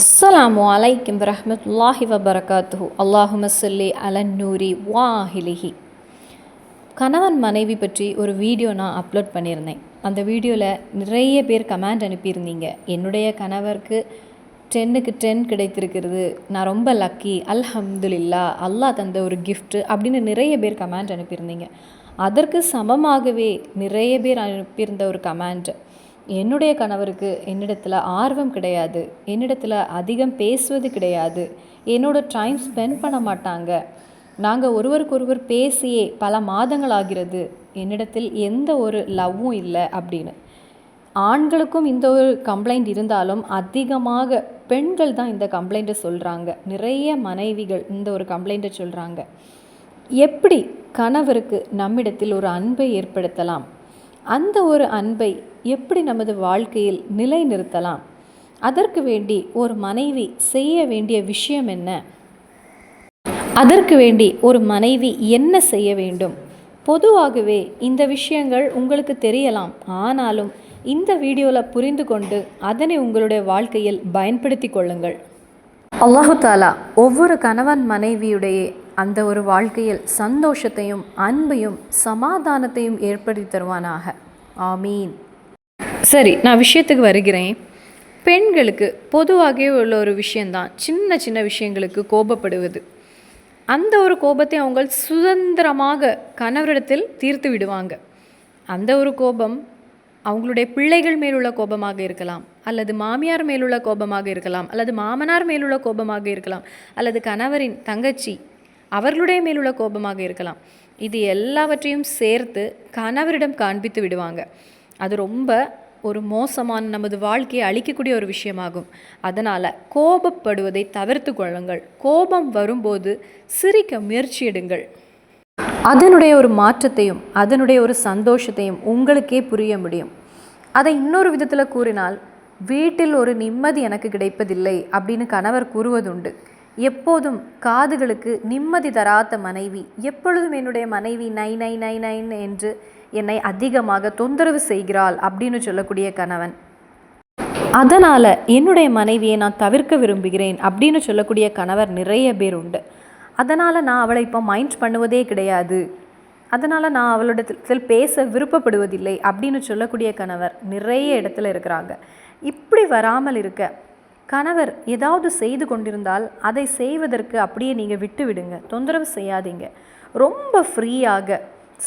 அஸ்ஸலாமு அலைக்கும் வரஹ்மத்துல்லாஹி வபரகாத்துஹு அல்லாஹும சொல்லி அலன்னூரி வாஹிலிஹி கணவன் மனைவி பற்றி ஒரு வீடியோ நான் அப்லோட் பண்ணியிருந்தேன். அந்த வீடியோவில் நிறைய பேர் கமெண்ட் அனுப்பியிருந்தீங்க. என்னுடைய கணவருக்கு டென்னுக்கு டென் கிடைத்திருக்கிறது. நான் ரொம்ப லக்கி அல்ஹம்துலில்லா அல்லாஹ் தந்த ஒரு கிஃப்ட்டு அப்படின்னு நிறைய பேர் கமெண்ட் அனுப்பியிருந்தீங்க. அதற்கு சமமாகவே நிறைய பேர் அனுப்பியிருந்த ஒரு கமெண்ட் என்னுடைய கணவருக்கு என்னிடத்தில் ஆர்வம் கிடையாது. என்னிடத்தில் அதிகம் பேசுவது கிடையாது. என்னோட டைம் ஸ்பெண்ட் பண்ண மாட்டாங்க. நாங்கள் ஒருவருக்கொருவர் பேசியே பல மாதங்கள் ஆகிறது. என்னிடத்தில் எந்த ஒரு லவ்வும் இல்லை அப்படின்னு. ஆண்களுக்கும் இந்த ஒரு கம்ப்ளைண்ட் இருந்தாலும் அதிகமாக பெண்கள் தான் இந்த கம்ப்ளைண்ட்டை சொல்கிறாங்க நிறைய மனைவிகள் இந்த ஒரு கம்ப்ளைண்ட்டை சொல்கிறாங்க எப்படி கணவருக்கு நம்மிடத்தில் ஒரு அன்பை ஏற்படுத்தலாம்? அந்த ஒரு அன்பை எப்படி நமது வாழ்க்கையில் நிலைநிறுத்தலாம்? அதற்கு வேண்டி ஒரு மனைவி செய்ய வேண்டிய விஷயம் என்ன? அதற்கு வேண்டி ஒரு மனைவி என்ன செய்ய வேண்டும்? பொதுவாகவே இந்த விஷயங்கள் உங்களுக்கு தெரியலாம். ஆனாலும் இந்த வீடியோவில் புரிந்து கொண்டு அதனை உங்களுடைய வாழ்க்கையில் பயன்படுத்தி கொள்ளுங்கள். அல்லாஹு தாலா ஒவ்வொரு கணவன் மனைவியுடைய அந்த ஒரு வாழ்க்கையில் சந்தோஷத்தையும் அன்பையும் சமாதானத்தையும் ஏற்படுத்தி தருவானாக. ஆமீன். சரி நான் விஷயத்துக்கு வருகிறேன். பெண்களுக்கு பொதுவாகவே உள்ள ஒரு விஷயந்தான் சின்ன சின்ன விஷயங்களுக்கு கோபப்படுவது. அந்த ஒரு கோபத்தை அவங்க சுதந்திரமாக கணவரிடத்தில் தீர்த்து விடுவாங்க. அந்த ஒரு கோபம் அவங்களுடைய பிள்ளைகள் மேலுள்ள கோபமாக இருக்கலாம். அல்லது மாமியார் மேலுள்ள கோபமாக இருக்கலாம். அல்லது மாமனார் மேலுள்ள கோபமாக இருக்கலாம். அல்லது கணவரின் தங்கச்சி அவர்களுடைய மேலுள்ள கோபமாக இருக்கலாம். இது எல்லாவற்றையும் சேர்த்து கணவரிடம் காண்பித்து விடுவாங்க. அது ரொம்ப ஒரு மோசமான நமது வாழ்க்கையை அழிக்கக்கூடிய ஒரு விஷயமாகும். அதனால் கோபப்படுவதை தவிர்த்து கொள்ளுங்கள். கோபம் வரும்போது சிரிக்க முயற்சி எடுங்கள். அதனுடைய ஒரு மாற்றத்தையும் அதனுடைய ஒரு சந்தோஷத்தையும் உங்களுக்கே புரிய முடியும். அதை இன்னொரு விதத்தில் கூறினால் வீட்டில் ஒரு நிம்மதி எனக்கு கிடைப்பதில்லை அப்படின்னு கணவர் கூறுவதுண்டு. எப்போதும் காதுகளுக்கு நிம்மதி தராத மனைவி எப்பொழுதும் என்னுடைய மனைவி நை நை நை நைன் என்று என்னை அதிகமாக தொந்தரவு செய்கிறாள் அப்படின்னு சொல்லக்கூடிய கணவன். அதனால் என்னுடைய மனைவியை நான் தவிர்க்க விரும்புகிறேன் அப்படின்னு சொல்லக்கூடிய கணவர் நிறைய பேர் உண்டு. அதனால் நான் அவளை இப்போ மைண்ட் பண்ணுவதே கிடையாது. அதனால் நான் அவளிடத்தில் பேச விருப்பப்படுவதில்லை அப்படின்னு சொல்லக்கூடிய கணவர் நிறைய இடத்துல இருக்கிறாங்க. இப்படி வராமல் இருக்க கணவர் ஏதாவது செய்து கொண்டிருந்தால் அதை செய்வதற்கு அப்படியே நீங்கள் விட்டு விடுங்க தொந்தரவு செய்யாதீங்க. ரொம்ப ஃப்ரீயாக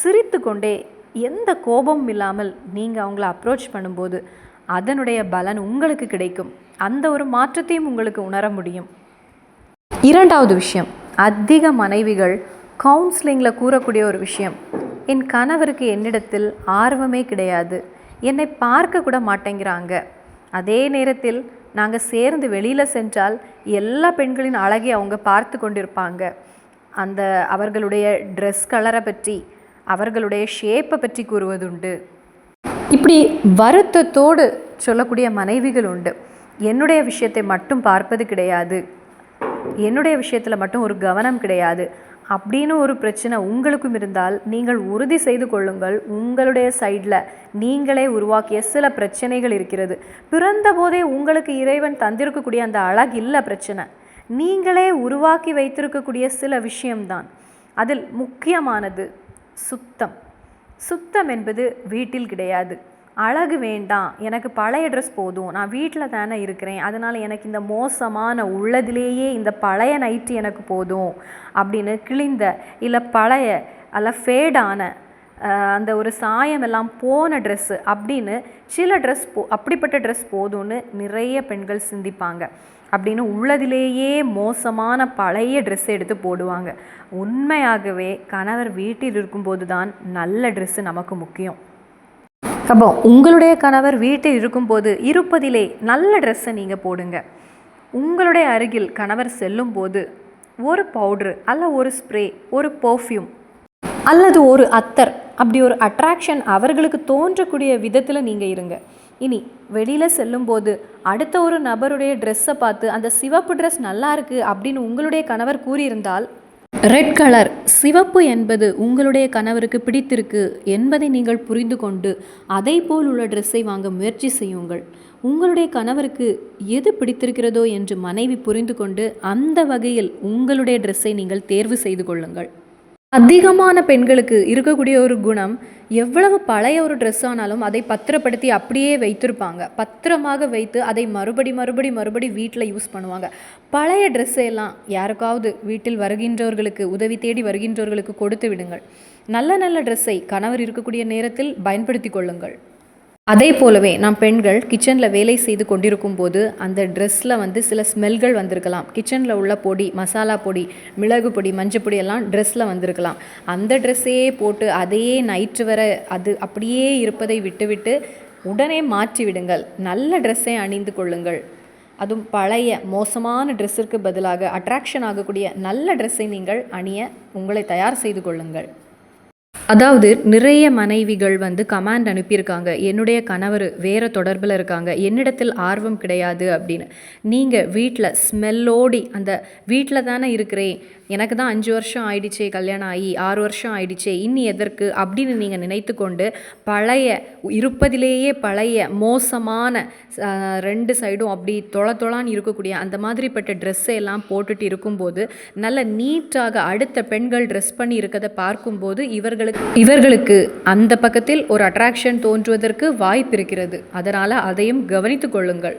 சிரித்து கொண்டே எந்த கோபமும் இல்லாமல் நீங்கள் அவங்கள அப்ரோச் பண்ணும்போது அதனுடைய பலன் உங்களுக்கு கிடைக்கும். அந்த ஒரு மாற்றத்தையும் உங்களுக்கு உணர முடியும். இரண்டாவது விஷயம் அதிக மனைவிகள் கவுன்சிலிங்கில் கூறக்கூடிய ஒரு விஷயம். என் கணவருக்கு என்னிடத்தில் ஆர்வமே கிடையாது. என்னை பார்க்க கூட மாட்டேங்கிறாங்க. அதே நேரத்தில் நாங்கள் சேர்ந்து வெளியில் சென்றால் எல்லா பெண்களின் அழகை அவங்க பார்த்து கொண்டிருப்பாங்க. அந்த அவர்களுடைய ட்ரெஸ் கலரை பற்றி அவர்களுடைய ஷேப்பை பற்றி கூறுவதுண்டு. இப்படி வருத்தத்தோடு சொல்லக்கூடிய மனைவிகள் உண்டு. என்னுடைய விஷயத்தை மட்டும் பார்ப்பது கிடையாது. என்னுடைய விஷயத்தில் மட்டும் ஒரு கவனம் கிடையாது. அப்படின்னு ஒரு பிரச்சனை உங்களுக்கும் இருந்தால் நீங்கள் உறுதி செய்து கொள்ளுங்கள். உங்களுடைய சைடில் நீங்களே உருவாக்கிய சில பிரச்சனைகள் இருக்கிறது. பிறந்த போதே உங்களுக்கு இறைவன் தந்திருக்கக்கூடிய அந்த அழகு இல்லை பிரச்சனை. நீங்களே உருவாக்கி வைத்திருக்கக்கூடிய சில விஷயம்தான். அதில் முக்கியமானது சுத்தம். சுத்தம் என்பது வீட்டில் கிடையாது. அழகு வேண்டாம். எனக்கு பழைய ட்ரெஸ் போதும். நான் வீட்டில் தானே இருக்கிறேன். அதனால் எனக்கு இந்த மோசமான உள்ளதிலேயே இந்த பழைய நைட்டு எனக்கு போதும். அப்படின்னு கிழிந்த இல்லை பழைய அல்ல ஃபேடான அந்த ஒரு சாயம் எல்லாம் போன ட்ரெஸ்ஸு அப்படின்னு சில ட்ரெஸ் போ அப்படிப்பட்ட ட்ரெஸ் போதும்னு நிறைய பெண்கள் சிந்திப்பாங்க. அப்படின்னு உள்ளதிலேயே மோசமான பழைய ட்ரெஸ் எடுத்து போடுவாங்க. உண்மையாகவே கணவர் வீட்டில் இருக்கும்போது தான் நல்ல ட்ரெஸ்ஸு நமக்கு முக்கியம். அப்போ உங்களுடைய கணவர் வீட்டில் இருக்கும்போது இருப்பதிலே நல்ல ட்ரெஸ்ஸை நீங்கள் போடுங்க. உங்களுடைய அருகில் கணவர் செல்லும்போது ஒரு பவுட்ரு அல்ல ஒரு ஸ்ப்ரே ஒரு பர்ஃப்யூம் அல்லது ஒரு அத்தர் அப்படி ஒரு அட்ராக்ஷன் அவர்களுக்கு தோன்றக்கூடிய விதத்தில் நீங்கள் இருங்க. இனி வெளியில் செல்லும்போது அடுத்த ஒரு நபருடைய ட்ரெஸ்ஸை பார்த்து அந்த சிவப்பு ட்ரெஸ் நல்லா இருக்குது அப்படின்னு உங்களுடைய கணவர் கூறியிருந்தால்? ரெட் கலர் சிவப்பு என்பது உங்களுடைய கணவருக்கு பிடித்திருக்கு என்பதை நீங்கள் புரிந்து கொண்டு அதை போல் உள்ள ட்ரெஸ்ஸை வாங்க முயற்சி செய்யுங்கள். உங்களுடைய கணவருக்கு எது பிடித்திருக்கிறதோ என்று மனைவி புரிந்து கொண்டு அந்த வகையில் உங்களுடைய ட்ரெஸ்ஸை நீங்கள் தேர்வு செய்து கொள்ளுங்கள். அதிகமான பெண்களுக்கு இருக்கக்கூடிய ஒரு குணம் எவ்வளவு பழைய ஒரு ட்ரெஸ் ஆனாலும் அதை பத்திரப்படுத்தி அப்படியே வைத்திருப்பாங்க. பத்திரமாக வைத்து அதை மறுபடி மறுபடி மறுபடி வீட்டில் யூஸ் பண்ணுவாங்க. பழைய ட்ரெஸ்ஸை எல்லாம் யாருக்காவது வீட்டில் வருகின்றவர்களுக்கு உதவி தேடி வருகின்றவர்களுக்கு கொடுத்து விடுங்கள். நல்ல நல்ல ட்ரெஸ்ஸை கணவர் இருக்கக்கூடிய நேரத்தில் பயன்படுத்தி கொள்ளுங்கள். அதே போலவே நாம் பெண்கள் கிச்சனில் வேலை செய்து கொண்டிருக்கும் போது அந்த ட்ரெஸ்ஸில் வந்து சில ஸ்மெல்கள் வந்திருக்கலாம். கிச்சனில் உள்ள பொடி மசாலா பொடி மிளகு பொடி மஞ்சள் பொடி எல்லாம் ட்ரெஸ்ஸில் வந்திருக்கலாம். அந்த ட்ரெஸ்ஸையே போட்டு அதையே நைட்டு வர அது அப்படியே இருப்பதை விட்டுவிட்டு உடனே மாற்றி விடுங்கள். நல்ல ட்ரெஸ்ஸை அணிந்து கொள்ளுங்கள். அதுவும் பழைய மோசமான ட்ரெஸ்ஸிற்கு பதிலாக அட்ராக்ஷன் ஆகக்கூடிய நல்ல ட்ரெஸ்ஸை நீங்கள் அணிய உங்களை தயார் செய்து கொள்ளுங்கள். அதாவது நிறைய மனைவிகள் வந்து கமாண்ட் அனுப்பியிருக்காங்க. என்னுடைய கணவர் வேறு தொடர்பில் இருக்காங்க. என்னிடத்தில் ஆர்வம் கிடையாது அப்படின்னு. நீங்கள் வீட்டில் ஸ்மெல்லோடி அந்த வீட்டில் தானே இருக்கிறேன். எனக்கு தான் அஞ்சு வருஷம் ஆயிடுச்சே கல்யாணம் ஆகி ஆறு வருஷம் ஆயிடுச்சே இன்னி எதற்கு அப்படின்னு நீங்கள் நினைத்து கொண்டு பழைய இருப்பதிலேயே பழைய மோசமான ரெண்டு சைடும் அப்படி தொள தொளான்னு இருக்கக்கூடிய அந்த மாதிரிப்பட்ட ட்ரெஸ்ஸை எல்லாம் போட்டுட்டு இருக்கும்போது நல்ல நீட்டாக அடுத்த பெண்கள் ட்ரெஸ் பண்ணி இருக்கிறத பார்க்கும்போது இவர்கள் இவர்களுக்கு இவர்களுக்கு அந்த பக்கத்தில் ஒரு அட்ராக்ஷன் தோன்றுவதற்கு வாய்ப்பு இருக்கிறது. அதனால் அதையும் கவனித்து கொள்ளுங்கள்.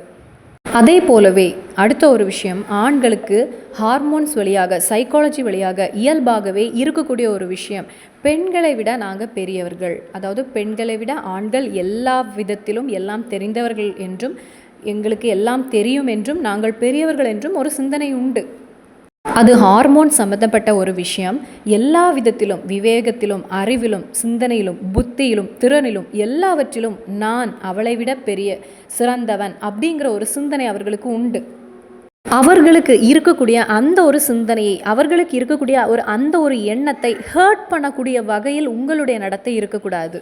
அதே போலவே அடுத்த ஒரு விஷயம் ஆண்களுக்கு ஹார்மோன்ஸ் வழியாக சைக்காலஜி வழியாக இயல்பாகவே இருக்கக்கூடிய ஒரு விஷயம். பெண்களை விட நாங்கள் பெரியவர்கள். அதாவது பெண்களை விட ஆண்கள் எல்லா விதத்திலும் எல்லாம் தெரிந்தவர்கள் என்றும் எங்களுக்கு எல்லாம் தெரியும் என்றும் நாங்கள் பெரியவர்கள் என்றும் ஒரு சிந்தனை உண்டு. அது ஹார்மோன் சம்மந்தப்பட்ட ஒரு விஷயம். எல்லா விதத்திலும் விவேகத்திலும் அறிவிலும் சிந்தனையிலும் புத்தியிலும் திறனிலும் எல்லாவற்றிலும் நான் அவளை விட பெரிய சிறந்தவன் அப்படிங்கிற ஒரு சிந்தனை அவர்களுக்கு உண்டு. அவர்களுக்கு இருக்கக்கூடிய அந்த ஒரு சிந்தனையை அவர்களுக்கு இருக்கக்கூடிய ஒரு அந்த ஒரு எண்ணத்தை ஹர்ட் பண்ணக்கூடிய வகையில் உங்களுடைய நடத்தை இருக்கக்கூடாது.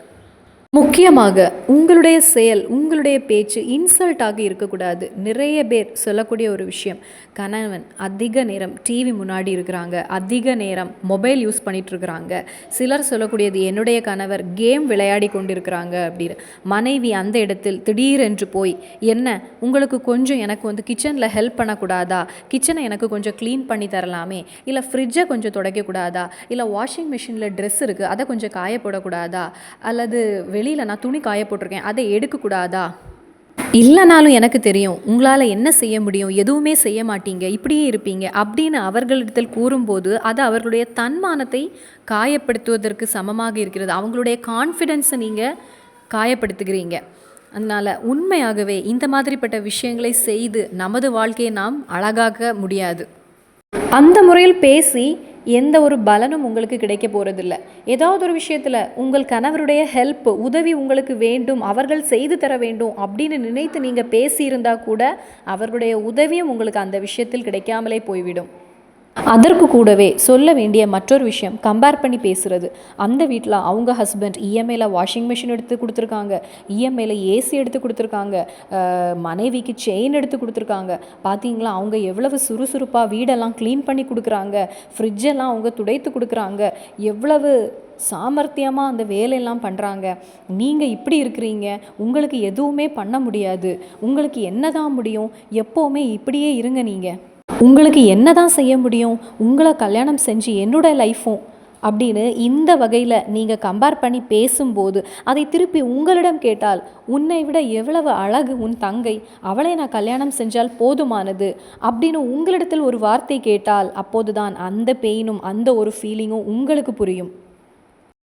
முக்கியமாக உங்களுடைய செயல் உங்களுடைய பேச்சு இன்சல்ட்டாக இருக்கக்கூடாது. நிறைய பேர் சொல்லக்கூடிய ஒரு விஷயம் கணவன் அதிக நேரம் டிவி முன்னாடி இருக்கிறாங்க அதிக நேரம் மொபைல் யூஸ் பண்ணிகிட்ருக்குறாங்க இருக்கிறாங்க சிலர் சொல்லக்கூடியது என்னுடைய கணவர் கேம் விளையாடி கொண்டிருக்கிறாங்க அப்படின்னு. மனைவி அந்த இடத்தில் திடீரென்று போய் என்ன உங்களுக்கு கொஞ்சம் எனக்கு வந்து கிச்சனில் ஹெல்ப் பண்ணக்கூடாதா? கிச்சனை எனக்கு கொஞ்சம் க்ளீன் பண்ணி தரலாமே? இல்லை ஃப்ரிட்ஜை கொஞ்சம் துடைக்கக்கூடாதா? இல்லை வாஷிங் மிஷினில் ட்ரெஸ் இருக்குது அதை கொஞ்சம் காயப்படக்கூடாதா? அல்லது வெளியில் நான் துணி காய போட்டிருக்கேன் அதை எடுக்கக்கூடாதா? இல்லைனாலும் எனக்கு தெரியும். உங்களால் என்ன செய்ய முடியும்? எதுவுமே செய்ய மாட்டீங்க. இப்படியே இருப்பீங்க. அப்படின்னு அவர்களிடத்தில் கூறும்போது அது அவர்களுடைய தன்மானத்தை காயப்படுத்துவதற்கு சமமாக இருக்கிறது. அவங்களுடைய கான்ஃபிடென்ஸை நீங்கள் காயப்படுத்துகிறீங்க. அதனால் உண்மையாகவே இந்த மாதிரிப்பட்ட விஷயங்களை செய்து நமது வாழ்க்கையை நாம் அழகாக்க முடியாது. அந்த முறையில் பேசி எந்த ஒரு பலனும் உங்களுக்கு கிடைக்க போகிறதில்ல ஏதாவது ஒரு விஷயத்தில் உங்கள் கணவருடைய ஹெல்ப் உதவி உங்களுக்கு வேண்டும் அவர்கள் செய்து தர வேண்டும் அப்படின்னு நினைத்து நீங்கள் பேசியிருந்தா கூட அவர்களுடைய உதவியும் உங்களுக்கு அந்த விஷயத்தில் கிடைக்காமலே போய்விடும். அதற்கு கூடவே சொல்ல வேண்டிய மற்றொரு விஷயம் கம்பேர் பண்ணி பேசுகிறது அந்த வீட்டில் அவங்க ஹஸ்பண்ட் இஎம்ஐயில் வாஷிங் மிஷின் எடுத்து கொடுத்துருக்காங்க இஎம்ஐயில் ஏசி எடுத்து கொடுத்துருக்காங்க மனைவிக்கு செயின் எடுத்து கொடுத்துருக்காங்க. பார்த்தீங்களா அவங்க எவ்வளவு சுறுசுறுப்பாக வீடெல்லாம் க்ளீன் பண்ணி கொடுக்குறாங்க ஃப்ரிட்ஜெல்லாம் அவங்க துடைத்து கொடுக்குறாங்க எவ்வளவு சாமர்த்தியமாக அந்த வேலையெல்லாம் பண்ணுறாங்க நீங்கள் இப்படி இருக்கிறீங்க உங்களுக்கு எதுவுமே பண்ண முடியாது. உங்களுக்கு என்ன தான் முடியும்? எப்போவுமே இப்படியே இருங்க நீங்கள் உங்களுக்கு என்ன தான் செய்ய முடியும்? உங்களை கல்யாணம் செஞ்சு என்னோட லைஃப்பும் அப்படின்னு இந்த வகையில் நீங்கள் கம்பேர் பண்ணி பேசும்போது அதை திருப்பி உங்களிடம் கேட்டால் உன்னை விட எவ்வளவு அழகு உன் தங்கை அவளை நான் கல்யாணம் செஞ்சால் போதுமானது? அப்படின்னு உங்களிடத்தில் ஒரு வார்த்தை கேட்டால் அப்போதுதான் அந்த பெயினும் அந்த ஒரு ஃபீலிங்கும் உங்களுக்கு புரியும்.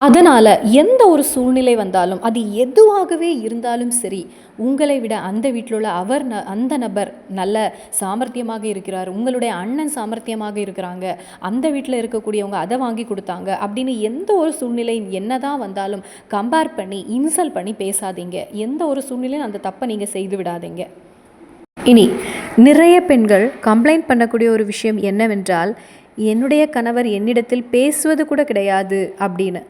அதனால் எந்த ஒரு சூழ்நிலை வந்தாலும் அது எதுவாகவே இருந்தாலும் சரி உங்களை விட அந்த வீட்டில் உள்ள அவர் ந அந்த நபர் நல்ல சாமர்த்தியமாக இருக்கிறார் உங்களுடைய அண்ணன் சாமர்த்தியமாக இருக்கிறாங்க அந்த வீட்டில் இருக்கக்கூடியவங்க அதை வாங்கி கொடுத்தாங்க அப்படின்னு எந்த ஒரு சூழ்நிலை என்னதான் வந்தாலும் கம்பேர் பண்ணி இன்சல்ட் பண்ணி பேசாதீங்க. எந்த ஒரு சூழ்நிலையும் அந்த தப்பை நீங்கள் செய்து விடாதீங்க. இனி நிறைய பெண்கள் கம்ப்ளைண்ட் பண்ணக்கூடிய ஒரு விஷயம் என்னவென்றால் என்னுடைய கணவர் என்னிடத்தில் பேசுவது கூட கிடையாது அப்படின்னு.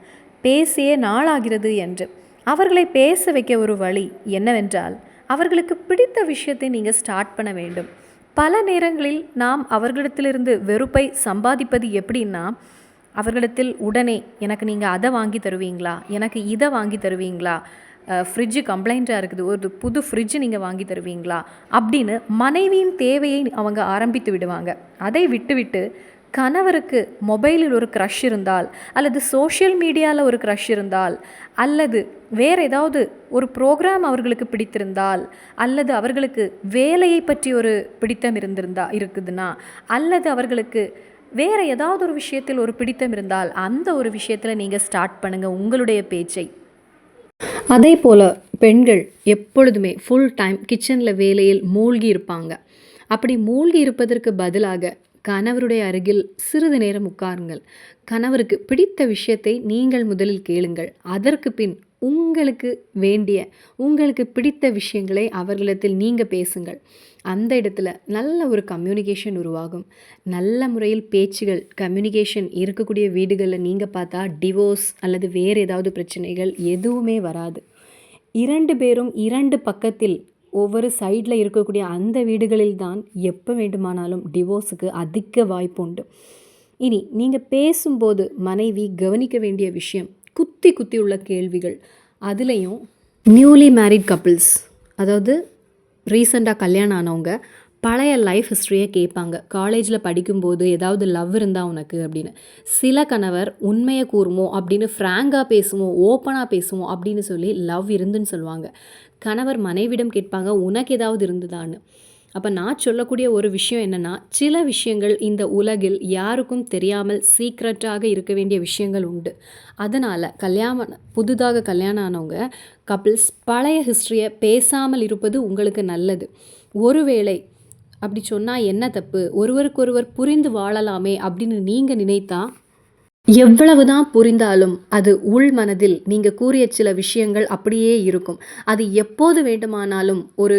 பேசியே நாளாகிறது என்று. அவர்களை பேச வைக்க ஒரு வழி என்னவென்றால் அவர்களுக்கு பிடித்த விஷயத்தை நீங்கள் ஸ்டார்ட் பண்ண வேண்டும். பல நேரங்களில் நாம் அவர்களிடத்திலிருந்து வெறுப்பை சம்பாதிப்பது எப்படின்னா அவர்களிடத்தில் உடனே எனக்கு நீங்கள் அதை வாங்கி தருவீங்களா? எனக்கு இதை வாங்கி தருவீங்களா? ஃப்ரிட்ஜு கம்ப்ளைண்ட்டாக இருக்குது. ஒரு புது ஃப்ரிட்ஜு நீங்கள் வாங்கி தருவீங்களா? அப்படின்னு மனைவியின் தேவையை அவங்க ஆரம்பித்து விடுவாங்க. அதை விட்டுவிட்டு கணவருக்கு மொபைலில் ஒரு க்ரஷ் இருந்தால் அல்லது சோஷியல் மீடியாவில் ஒரு க்ரஷ் இருந்தால் அல்லது வேறு ஏதாவது ஒரு ப்ரோக்ராம் அவர்களுக்கு பிடித்திருந்தால் அல்லது அவர்களுக்கு வேலையை பற்றி ஒரு பிடித்தம் இருந்திருந்தா இருக்குதுன்னா அல்லது அவர்களுக்கு வேறு ஏதாவது ஒரு விஷயத்தில் ஒரு பிடித்தம் இருந்தால் அந்த ஒரு விஷயத்தில் நீங்கள் ஸ்டார்ட் பண்ணுங்கள் உங்களுடைய பேச்சை. அதே போல் பெண்கள் எப்பொழுதுமே ஃபுல் டைம் கிச்சனில் வேலையில் மூழ்கி இருப்பாங்க. அப்படி மூழ்கி இருப்பதற்கு பதிலாக கணவருடைய அருகில் சிறிது நேரம் உட்காருங்கள். கணவருக்கு பிடித்த விஷயத்தை நீங்கள் முதலில் கேளுங்கள். அதற்கு பின் உங்களுக்கு வேண்டிய உங்களுக்கு பிடித்த விஷயங்களை அவர்களிடத்தில் நீங்கள் பேசுங்கள். அந்த இடத்துல நல்ல ஒரு கம்யூனிகேஷன் உருவாகும். நல்ல முறையில் பேச்சுகள் கம்யூனிகேஷன் இருக்கக்கூடிய வீடுகளில் நீங்கள் பார்த்தா டிவோர்ஸ் அல்லது வேறு ஏதாவது பிரச்சனைகள் எதுவுமே வராது. இரண்டு பேரும் இரண்டு பக்கத்தில் ஒவ்வொரு சைடில் இருக்கக்கூடிய அந்த வீடுகளில் தான் எப்போ வேண்டுமானாலும் டிவோர்ஸுக்கு அதிக வாய்ப்பு உண்டு. இனி நீங்கள் பேசும்போது மனைவி கவனிக்க வேண்டிய விஷயம் குத்தி குத்தி உள்ள கேள்விகள். அதுலேயும் நியூலி மேரிட் கப்பிள்ஸ் அதாவது ரீசெண்டாக கல்யாணம் ஆனவங்க பழைய லைஃப் ஹிஸ்ட்ரியை கேட்பாங்க. காலேஜில் படிக்கும்போது ஏதாவது லவ் இருந்தால் உனக்கு அப்படின்னு. சில கணவர் உண்மையை கூறுமோ அப்படின்னு ஃப்ராங்காக பேசுவோம் ஓப்பனாக பேசுவோம் அப்படின்னு சொல்லி லவ் இருந்துன்னு சொல்லுவாங்க. கணவர் மனைவிடம் கேட்பாங்க உனக்கு ஏதாவது இருந்துதான்னு. அப்போ நான் சொல்லக்கூடிய ஒரு விஷயம் என்னென்னா சில விஷயங்கள் இந்த உலகில் யாருக்கும் தெரியாமல் சீக்ரெட்டாக இருக்க வேண்டிய விஷயங்கள் உண்டு. அதனால் கல்யாணம் புதுதாக கல்யாணம் ஆனவங்க கப்பிள்ஸ் பழைய ஹிஸ்ட்ரியை பேசாமல் இருப்பது உங்களுக்கு நல்லது. ஒருவேளை அப்படி சொன்னால் என்ன தப்பு? ஒருவருக்கொருவர் புரிந்து வாழலாமே அப்படின்னு நீங்கள் நினைத்தா? எவ்வளவுதான் புரிந்தாலும் அது உள் மனதில் நீங்கள் கூறிய சில விஷயங்கள் அப்படியே இருக்கும். அது எப்போது வேண்டுமானாலும் ஒரு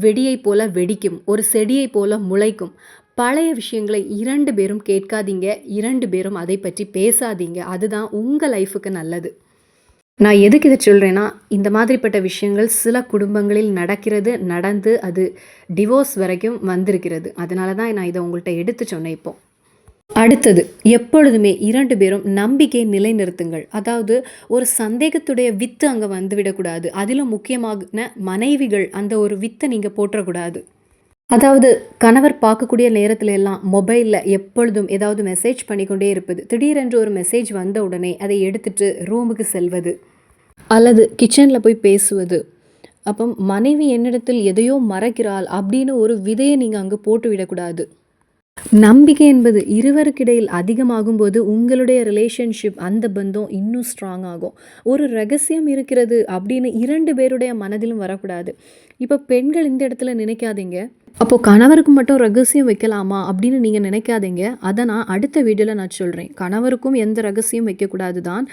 வெடியை போல வெடிக்கும் ஒரு செடியை போல முளைக்கும். பழைய விஷயங்களை இரண்டு பேரும் கேட்காதீங்க இரண்டு பேரும் அதை பற்றி பேசாதீங்க. அதுதான் உங்கள் லைஃபுக்கு நல்லது. நான் எதுக்கு இதை சொல்கிறேன்னா இந்த மாதிரிப்பட்ட விஷயங்கள் சில குடும்பங்களில் நடக்கிறது நடந்து அது டிவோர்ஸ் வரைக்கும் வந்திருக்கிறது. அதனால தான் நான் இதை உங்கள்கிட்ட எடுத்து சொன்னேன் இப்போ. அடுத்தது எப்பொழுதுமே இரண்டு பேரும் நம்பிக்கை நிலைநிறுத்துங்கள். அதாவது ஒரு சந்தேகத்துடைய வித்து அங்கே வந்துவிடக்கூடாது. அதிலும் முக்கியமான மனைவிகள் அந்த ஒரு வித்தை நீங்கள் போற்றக்கூடாது. அதாவது கணவர் பார்க்கக்கூடிய நேரத்துல எல்லாம் மொபைலில் எப்பொழுதும் ஏதாவது மெசேஜ் பண்ணிக்கொண்டே இருப்பது. திடீரென்று ஒரு மெசேஜ் வந்த உடனே அதை எடுத்துட்டு ரூமுக்கு செல்வது. அல்லது கிச்சனில் போய் பேசுவது. அப்போ மனைவி என்னிடத்தில் எதையோ மறக்கிறாள் அப்படின்னு ஒரு விதையை நீங்கள் அங்கே போட்டு விடக்கூடாது. நம்பிக்கை என்பது இருவருக்கிடையில் அதிகமாகும்போது உங்களுடைய ரிலேஷன்ஷிப் அந்த பந்தம் இன்னும் ஸ்ட்ராங் ஆகும். ஒரு ரகசியம் இருக்கிறது அப்படின்னு இரண்டு பேருடைய மனதிலும் வரக்கூடாது. இப்போ பெண்கள் இந்த இடத்துல நினைக்காதீங்க. அப்போது கணவருக்கு மட்டும் ரகசியம் வைக்கலாமா அப்படின்னு நீங்கள் நினைக்காதீங்க. அதை நான் அடுத்த வீடியோவில் நான் சொல்கிறேன் கணவருக்கும் எந்த ரகசியம் வைக்கக்கூடாது தான்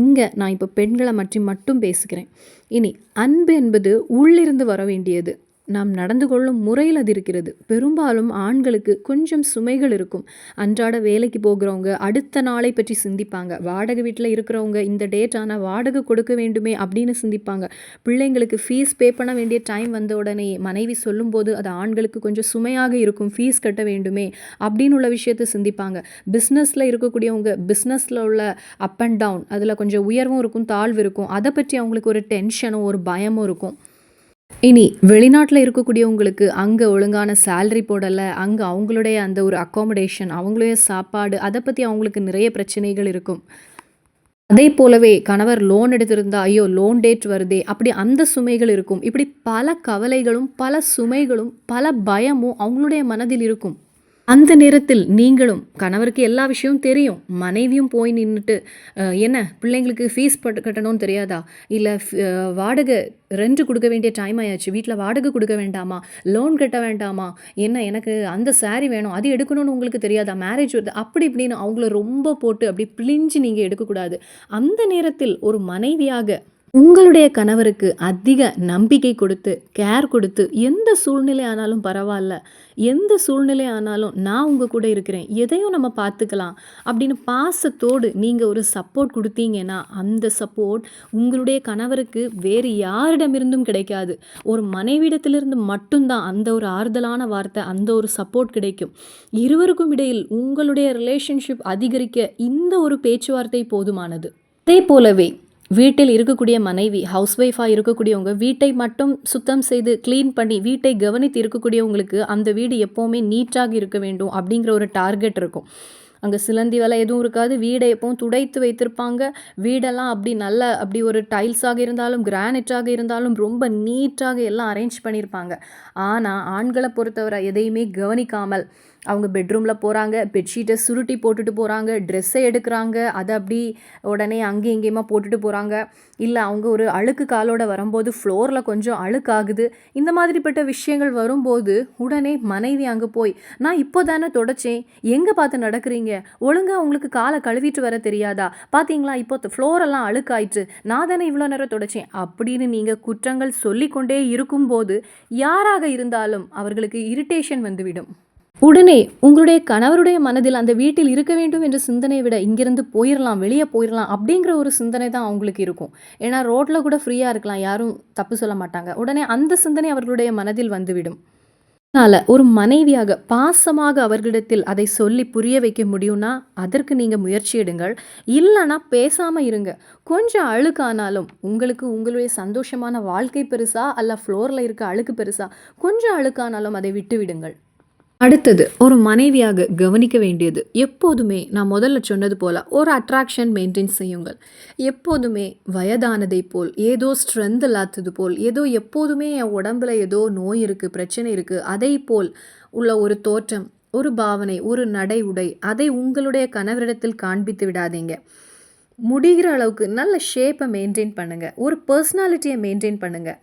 இங்கே நான் இப்போ பெண்களை பற்றி மட்டும் பேசுகிறேன் இனி அன்பு என்பது உள்ளிருந்து வர வேண்டியது. நாம் நடந்து கொள்ளும் முறையில் அது இருக்கிறது. பெரும்பாலும் ஆண்களுக்கு கொஞ்சம் சுமைகள் இருக்கும். அன்றாட வேலைக்கு போகிறவங்க அடுத்த நாளை பற்றி சிந்திப்பாங்க. வாடகை வீட்டில் இருக்கிறவங்க இந்த டேட் ஆனால் வாடகை கொடுக்க வேண்டுமே அப்படின்னு சிந்திப்பாங்க. பிள்ளைங்களுக்கு ஃபீஸ் பே பண்ண வேண்டிய டைம் வந்த உடனே மனைவி சொல்லும்போது அது ஆண்களுக்கு கொஞ்சம் சுமையாக இருக்கும். ஃபீஸ் கட்ட வேண்டுமே அப்படின்னு உள்ள விஷயத்தை சிந்திப்பாங்க. பிஸ்னஸில் இருக்கக்கூடியவங்க பிஸ்னஸில் உள்ள அப் அண்ட் டவுன் அதில் கொஞ்சம் உயர்வும் இருக்கும் தாழ்வு இருக்கும். அதை பற்றி அவங்களுக்கு ஒரு டென்ஷனும் ஒரு பயமும் இருக்கும். இனி வெளிநாட்டில் இருக்கக்கூடியவங்களுக்கு அங்கே ஒழுங்கான சேலரி போடலை அங்கே அவங்களுடைய அந்த ஒரு அக்காமடேஷன் அவங்களுடைய சாப்பாடு அதை பற்றி அவங்களுக்கு நிறைய பிரச்சனைகள் இருக்கும். அதே போலவே கணவர் லோன் எடுத்திருந்தா ஐயோ லோன் டேட் வருதே அப்படி அந்த சுமைகள் இருக்கும். இப்படி பல கவலைகளும் பல சுமைகளும் பல பயமும் அவங்களுடைய மனதில் இருக்கும். அந்த நேரத்தில் நீங்களும் கணவருக்கு எல்லா விஷயமும் தெரியும். மனைவியும் போய் நின்றுட்டு என்ன பிள்ளைங்களுக்கு ஃபீஸ் பட்டு கட்டணும்னு தெரியாதா? இல்லை வாடகை ரெண்ட் கொடுக்க வேண்டிய டைம் ஆயாச்சு. வீட்டில் வாடகை கொடுக்க வேண்டாமா? லோன் கட்ட வேண்டாமா? என்ன எனக்கு அந்த சாரீ வேணும். அது எடுக்கணும்னு உங்களுக்கு தெரியாதா? மேரேஜ் வருது. அப்படி இப்படின்னு அவங்கள ரொம்ப போட்டு அப்படி பிழிஞ்சு நீங்கள் எடுக்கக்கூடாது. அந்த நேரத்தில் ஒரு மனைவியாக உங்களுடைய கணவருக்கு அதிக நம்பிக்கை கொடுத்து கேர் கொடுத்து எந்த சூழ்நிலை ஆனாலும் பரவாயில்ல. எந்த சூழ்நிலை ஆனாலும் நான் உங்கள் கூட இருக்கிறேன். எதையும் நம்ம பார்த்துக்கலாம். அப்படின்னு பாசத்தோடு நீங்கள் ஒரு சப்போர்ட் கொடுத்தீங்கன்னா அந்த சப்போர்ட் உங்களுடைய கணவருக்கு வேறு யாரிடமிருந்தும் கிடைக்காது. ஒரு மனைவிடத்திலிருந்து மட்டும்தான் அந்த ஒரு ஆறுதலான வார்த்தை அந்த ஒரு சப்போர்ட் கிடைக்கும். இருவருக்கும் இடையில் உங்களுடைய ரிலேஷன்ஷிப் அதிகரிக்க இந்த ஒரு பேச்சுவார்த்தை போதுமானது. அதே போலவே வீட்டில் இருக்கக்கூடிய மனைவி ஹவுஸ் ஒய்ஃபாக இருக்கக்கூடியவங்க வீட்டை மட்டும் சுத்தம் செய்து க்ளீன் பண்ணி வீட்டை கவனித்து இருக்கக்கூடியவங்களுக்கு அந்த வீடு எப்போவுமே நீட்டாக இருக்க வேண்டும் அப்படிங்கிற ஒரு டார்கெட் இருக்கும். அங்கே சிலந்தி வேலை எதுவும் இருக்காது வீடை எப்பவும் துடைத்து வைத்திருப்பாங்க. வீடெல்லாம் அப்படி நல்ல அப்படி ஒரு டைல்ஸாக இருந்தாலும் கிரானைட்டாக இருந்தாலும் ரொம்ப நீட்டாக எல்லாம் அரேஞ்ச் பண்ணியிருப்பாங்க. ஆனால் ஆண்களை பொறுத்தவரை எதையுமே கவனிக்காமல் அவங்க பெட்ரூமில் போகிறாங்க பெட்ஷீட்டை சுருட்டி போட்டுட்டு போகிறாங்க ட்ரெஸ்ஸை எடுக்கிறாங்க அதை அப்படி உடனே அங்கேயும் இங்கேயுமா போட்டுட்டு போகிறாங்க இல்லை அவங்க ஒரு அழுக்கு காலோட வரும்போது ஃப்ளோரில் கொஞ்சம் அழுக்காகுது. இந்த மாதிரிப்பட்ட விஷயங்கள் வரும்போது உடனே மனைவி அங்கே போய் நான் இப்போ தானே தொடச்சேன் எங்கே பார்த்து நடக்கிறீங்க? ஒழுங்காக உங்களுக்கு காலை கழுவிட்டு வர தெரியாதா? பார்த்தீங்களா இப்போ ஃப்ளோரெல்லாம் அழுக்காயிட்டு நான் தானே இவ்வளோ நேரம் தொடச்சேன் அப்படின்னு நீங்கள் குற்றங்கள் சொல்லிக்கொண்டே இருக்கும்போது யாராக இருந்தாலும் அவர்களுக்கு இரிட்டேஷன் வந்துவிடும் உடனே உங்களுடைய கணவருடைய மனதில் அந்த வீட்டில் இருக்க வேண்டும் என்ற சிந்தனையை விட இங்கிருந்து போயிடலாம் வெளியே போயிடலாம் அப்படிங்கிற ஒரு சிந்தனை தான் அவங்களுக்கு இருக்கும். ஏன்னா ரோட்டில் கூட ஃப்ரீயாக இருக்கலாம் யாரும் தப்பு சொல்ல மாட்டாங்க. உடனே அந்த சிந்தனை அவர்களுடைய மனதில் வந்துவிடும். அதனால் ஒரு மனைவியாக பாசமாக அவர்களிடத்தில் அதை சொல்லி புரிய வைக்க முடியும்னா அதற்கு நீங்கள் முயற்சி எடுங்கள். இல்லைன்னா பேசாமல் இருங்க. கொஞ்சம் அழுக்கானாலும் உங்களுக்கு உங்களுடைய சந்தோஷமான வாழ்க்கை பெருசா அல்ல ஃப்ளோரில் இருக்க அழுக்கு பெருசா கொஞ்சம் அழுக்கானாலும் அதை விட்டு விடுங்கள். அடுத்தது ஒரு மனைவியாக கவனிக்க வேண்டியது. எப்போதுமே நான் முதல்ல சொன்னது போல் ஒரு அட்ராக்ஷன் மெயின்டைன் செய்யுங்கள். எப்போதுமே வயதானதை போல் ஏதோ ஸ்ட்ரென்த் இல்லாதது போல் ஏதோ எப்போதுமே என் உடம்புல ஏதோ நோய் இருக்குது பிரச்சனை இருக்குது அதை போல் உள்ள ஒரு தோற்றம் ஒரு பாவனை ஒரு நடை உடை அதை உங்களுடைய கணவரிடத்தில் காண்பித்து விடாதீங்க. முடிகிற அளவுக்கு நல்ல ஷேப்பை மெயின்டைன் பண்ணுங்கள் ஒரு பர்சனாலிட்டியை மெயின்டைன் பண்ணுங்கள்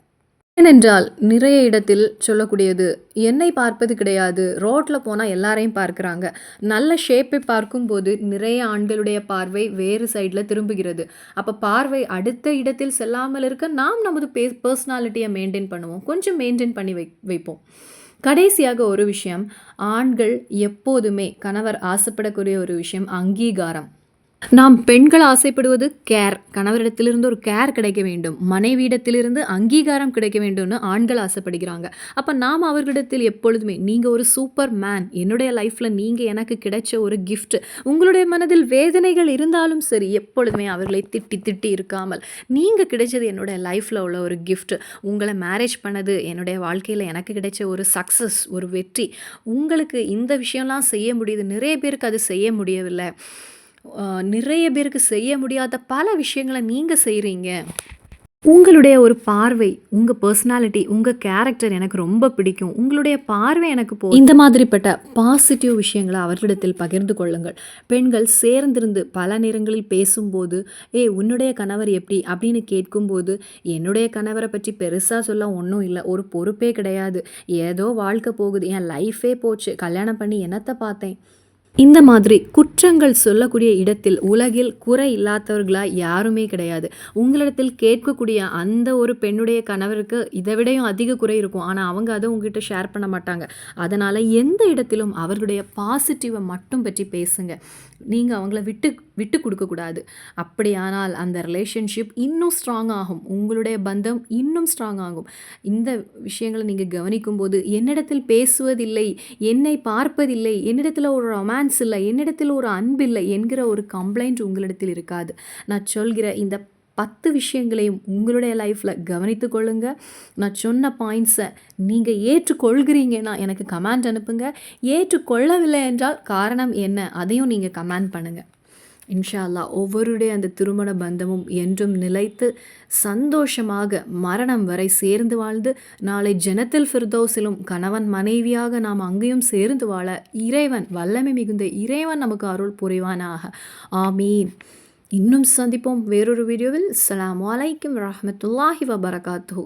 ஏனென்றால் நிறைய இடத்தில் சொல்லக்கூடியது என்னை பார்ப்பது கிடையாது. ரோட்டில் போனால் எல்லாரையும் பார்க்குறாங்க. நல்ல ஷேப்பை பார்க்கும்போது நிறைய ஆண்களுடைய பார்வை வேறு சைடில் திரும்புகிறது. அப்போ பார்வை அடுத்த இடத்தில் செல்லாமல் இருக்க நாம் நமது பே பர்சனாலிட்டியை மெயின்டைன் பண்ணுவோம். கொஞ்சம் மெயின்டைன் பண்ணி வை வைப்போம். கடைசியாக ஒரு விஷயம் ஆண்கள் எப்போதுமே கணவர் ஆசைப்படக்கூடிய ஒரு விஷயம் அங்கீகாரம். நாம் பெண்கள் ஆசைப்படுவது கேர் கணவரிடத்திலிருந்து ஒரு கேர் கிடைக்க வேண்டும். மனைவியிடத்திலிருந்து அங்கீகாரம் கிடைக்க வேண்டும்னு ஆண்கள் ஆசைப்படுகிறாங்க. அப்போ நாம் அவர்களிடத்தில் எப்பொழுதுமே நீங்கள் ஒரு சூப்பர் மேன் என்னுடைய லைஃப்பில் நீங்கள் எனக்கு கிடைச்ச ஒரு கிஃப்ட் உங்களுடைய மனதில் வேதனைகள் இருந்தாலும் சரி எப்பொழுதுமே அவர்களை திட்டி திட்டி இருக்காமல் நீங்கள் கிடைச்சது என்னுடைய லைஃப்பில் உள்ள ஒரு கிஃப்ட் உங்களை மேரேஜ் பண்ணது என்னுடைய வாழ்க்கையில் எனக்கு கிடைச்ச ஒரு சக்ஸஸ் ஒரு வெற்றி உங்களுக்கு இந்த விஷயம்லாம் செய்ய முடியுது. நிறைய பேருக்கு அது செய்ய முடியவில்லை. நிறைய பேருக்கு செய்ய முடியாத பல விஷயங்களை நீங்கள் செய்கிறீங்க உங்களுடைய ஒரு பார்வை உங்கள் பர்சனாலிட்டி உங்கள் கேரக்டர் எனக்கு ரொம்ப பிடிக்கும். உங்களுடைய பார்வை எனக்கு போ இந்த மாதிரிப்பட்ட பாசிட்டிவ் விஷயங்களை அவர்களிடத்தில் பகிர்ந்து கொள்ளுங்கள். பெண்கள் சேர்ந்திருந்து பல நேரங்களில் பேசும்போது ஏ உன்னுடைய கணவர் எப்படி? அப்படின்னு கேட்கும்போது என்னுடைய கணவரை பற்றி பெருசாக சொல்ல ஒன்றும் இல்லை. ஒரு பொறுப்பே கிடையாது. ஏதோ வாழ்க்கை போகுது. என் லைஃபே போச்சு. கல்யாணம் பண்ணி என்னத்தை பார்த்தேன்? இந்த மாதிரி குற்றங்கள் சொல்லக்கூடிய இடத்தில் உலகில் குறை இல்லாதவர்களாக யாருமே கிடையாது. உங்களிடத்தில் கேட்கக்கூடிய அந்த ஒரு பெண்ணுடைய கணவருக்கு இதை விடையும் அதிக குறை இருக்கும். ஆனால் அவங்க அதை உங்ககிட்ட ஷேர் பண்ண மாட்டாங்க. அதனால் எந்த இடத்திலும் அவர்களுடைய பாசிட்டிவை மட்டும் பற்றி பேசுங்க. நீங்கள் அவங்கள விட்டு விட்டு கொடுக்கக்கூடாது அப்படியானால் அந்த ரிலேஷன்ஷிப் இன்னும் ஸ்ட்ராங் ஆகும். உங்களுடைய பந்தம் இன்னும் ஸ்ட்ராங் ஆகும். இந்த விஷயங்களை நீங்கள் கவனிக்கும் போது என்னிடத்தில் பேசுவதில்லை என்னை பார்ப்பதில்லை என்னிடத்தில் ஒரு ரொமான்ஸ் இல்லை என்னிடத்தில் ஒரு அன்பில்லை என்கிற ஒரு கம்ப்ளைண்ட் உங்களிடத்தில் இருக்காது. நான் சொல்கிற இந்த பத்து விஷயங்களையும் உங்களுடைய லைஃப்பில் கவனித்து கொள்ளுங்க. நான் சொன்ன பாயிண்ட்ஸை நீங்கள் ஏற்றுக்கொள்கிறீங்கன்னா எனக்கு கமெண்ட் அனுப்புங்க. ஏற்றுக்கொள்ளவில்லை என்றால் காரணம் என்ன? அதையும் நீங்கள் கமெண்ட் பண்ணுங்கள் இன்ஷா அல்லா ஒவ்வொருடைய அந்த திருமண பந்தமும் என்றும் நிலைத்து சந்தோஷமாக மரணம் வரை சேர்ந்து வாழ்ந்து நாளை ஜனத்தில் ஃபிர்தோஸிலும் கணவன் மனைவியாக நாம் அங்கேயும் சேர்ந்து வாழ இறைவன் வல்லமை மிகுந்த இறைவன் நமக்கு அருள் புரிவானாக. ஆமீன். இன்னும் சந்திப்போம் வேறொரு வீடியோவில். அலாம் வலைக்கம் வரமத்துல்லாஹி வபரகாத்து